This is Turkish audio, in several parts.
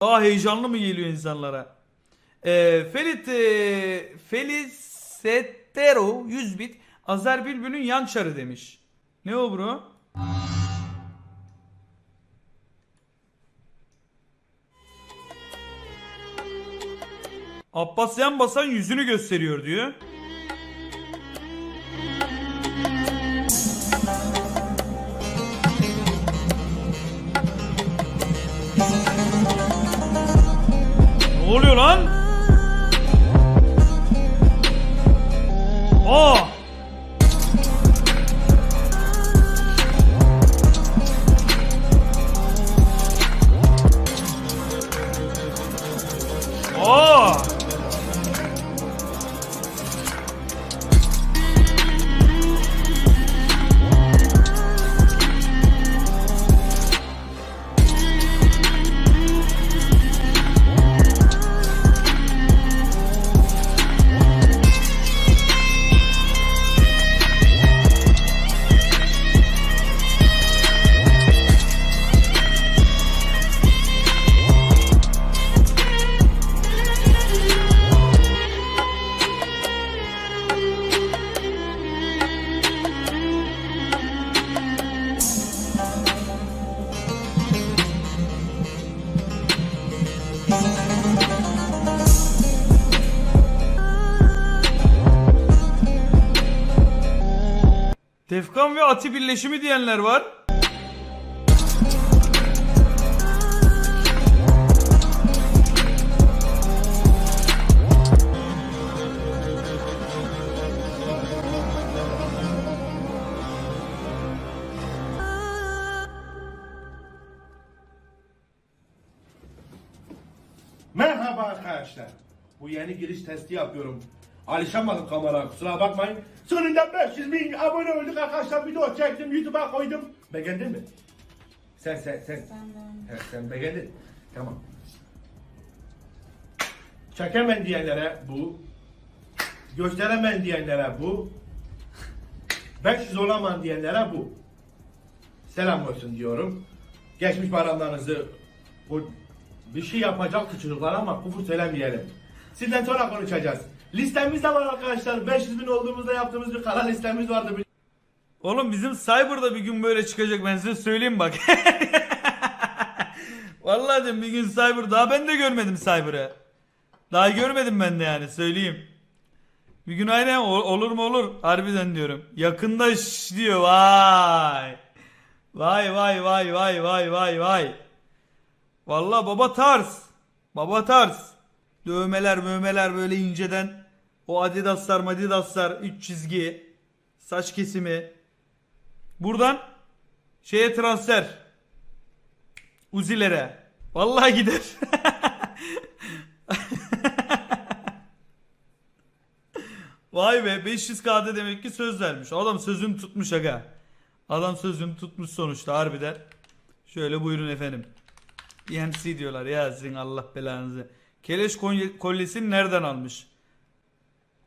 Daha heyecanlı mı geliyor insanlara? Ee, Felit e, Felisetero 100 bit Azer Bülbül'ün yan çarı demiş. Ne o bro? Abbas yan basan yüzünü gösteriyor diyor. Ne oluyor lan? Defkan ve Ati birleşimi diyenler var. Merhaba arkadaşlar. Bu yeni giriş testi yapıyorum. Alışamadım kamera kusura bakmayın. Sonunda 500 bin abone olduk arkadaşlar. Video çektim YouTube'a koydum. Beğendin mi? Sen sen sen. He, sen beğendin. Tamam. Çekemem diyenlere bu. Gösteremem diyenlere bu. 500 olamam diyenlere bu. Selam olsun diyorum. Geçmiş bayramlarınızı bu bir şey yapacak çocuklar ama küfür söylemeyelim. Sizden sonra konuşacağız. Listemiz de var arkadaşlar. 500 bin olduğumuzda yaptığımız bir kanal listemiz vardı. Oğlum bizim Cyber'da bir gün böyle çıkacak ben size söyleyeyim bak. Vallahi diyorum bir gün Cyber daha ben de görmedim Cyber'ı. Daha görmedim ben de yani söyleyeyim. Bir gün aynen ol- olur mu olur harbiden diyorum. Yakında şş diyor vay. Vay vay vay vay vay vay vay. Vallahi baba tarz. Baba tarz. Dövmeler mövmeler böyle inceden. O adidaslar madidaslar. Üç çizgi. Saç kesimi. Buradan şeye transfer. Uzilere. Vallahi gider. Vay be 500k'da demek ki söz vermiş. Adam sözünü tutmuş aga. Adam sözünü tutmuş sonuçta harbiden. Şöyle buyurun efendim. EMC diyorlar ya sizin Allah belanızı. Keleş kolye- kolyesini nereden almış?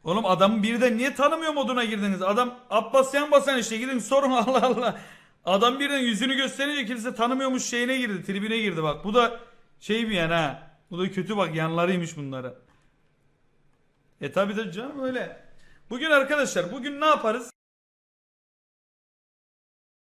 Oğlum adamı birden niye tanımıyor moduna girdiniz? Adam Abbas yan basan işte gidin sorun Allah Allah. Adam birden yüzünü gösterince kimse tanımıyormuş şeyine girdi. Tribüne girdi bak. Bu da şey bir yan ha. Bu da kötü bak yanlarıymış bunlara. E tabi de canım öyle. Bugün arkadaşlar bugün ne yaparız?